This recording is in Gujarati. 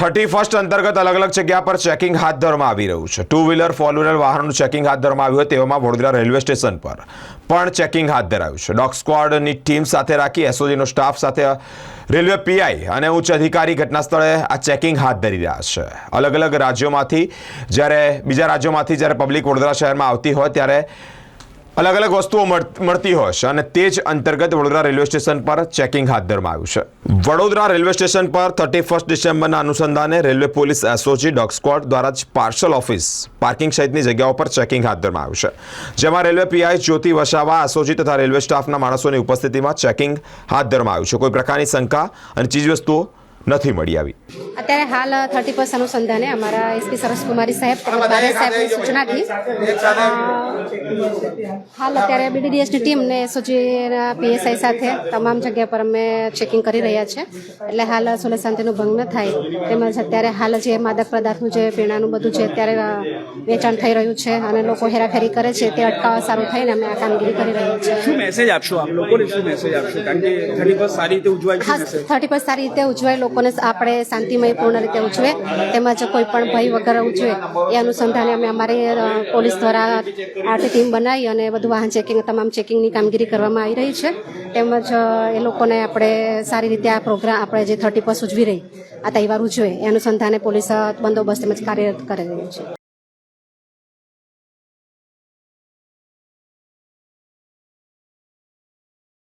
થર્ટી ફર્સ્ટ અંતર્ગત અલગ અલગ જગ્યા પર ચેકિંગ હાથ ધરવામાં આવી રહ્યું છે. ટુ વ્હીલર ફોર વ્હીલર વાહનોનું ચેકિંગ હાથ ધરવામાં આવ્યું હોય તેવામાં વડોદરા રેલવે સ્ટેશન પર પણ ચેકિંગ હાથ ધરાયું છે. ડોગ સ્ક્વોડની ટીમ સાથે રાખી એસઓજીનો સ્ટાફ સાથે રેલવે પીઆઈ અને ઉચ્ચ અધિકારી ઘટના સ્થળે આ ચેકિંગ હાથ ધરી રહ્યા છે. અલગ અલગ રાજ્યોમાંથી જ્યારે, બીજા રાજ્યોમાંથી જ્યારે પબ્લિક વડોદરા શહેરમાં આવતી હોય ત્યારે અલગ અલગ વસ્તુઓ મળ- મળતી હોય છે અને તે જ અંતર્ગત વડોદરા રેલવે સ્ટેશન પર ચેકિંગ હાથ ધરવામાં આવ્યું છે. વડોદરા રેલવે સ્ટેશન પર થર્ટી ફર્સ્ટ ડિસેમ્બરના અનુસંધાને railway police SOG dog squad દ્વારા જ પાર્સલ ઓફિસ પાર્કિંગ સહિતની જગ્યાઓ પર ચેકિંગ હાથ ધરવામાં આવ્યું છે. જેમાં railway PI Jyoti Vasava, SOG તથા રેલવે સ્ટાફના માણસોની ઉપસ્થિતિમાં ચેકિંગ હાથ ધરવામાં આવ્યું છે. કોઈ પ્રકારની શંકા અને ચીજવસ્તુઓ નથી મળી આવી. અત્યારે હાલ થર્ટી ફર્સ્ટ અનુસંધાને અમારા એસપી સરસકુમારી સાહેબ બારે સાહેબની સૂચનાથી હાલ અત્યારે બીડીડીએસની ટીમ ને એસઓજીના પીએસઆઈ સાથે તમામ જગ્યા પર અમે ચેકિંગ કરી રહ્યા છે. એટલે હાલ સુલે શાંતિનો ભંગ ન થાય. તેમજ અત્યારે હાલ જે માદક પદાર્થનું જે પીણાનું બધું છે અત્યારે વેચાણ થઈ રહ્યું છે અને લોકો હેરાફેરી કરે છે તે અટકાવવા સારું થઈને અમે આ કામગીરી કરી રહ્યા છીએ. શું મેસેજ આપશો આપ લોકોને? શું મેસેજ આપશો? કારણ કે થર્ટી ફર્સ્ટ સારી રીતે ઉજવાય થર્ટી પર સારી રીતે ઉજવાય લોકોને આપણે શાંતિમય પૂર્ણ રીતે ઉજવે તેમજ કોઈ પણ ભય વગર ઉજવે એ અનુસંધાને અમે અમારી પોલીસ દ્વારા આરટી ટીમ બનાવી અને બધું વાહન ચેકિંગ, તમામ ચેકિંગની કામગીરી કરવામાં આવી રહી છે. તેમજ એ લોકોને આપણે સારી રીતે આ પ્રોગ્રામ, આપણે જે થર્ટી પર્સ ઉજવી રહી, આ તહેવાર ઉજવે એ અનુસંધાને પોલીસ બંદોબસ્ત તેમજ કાર્યરત કરી રહ્યું છે.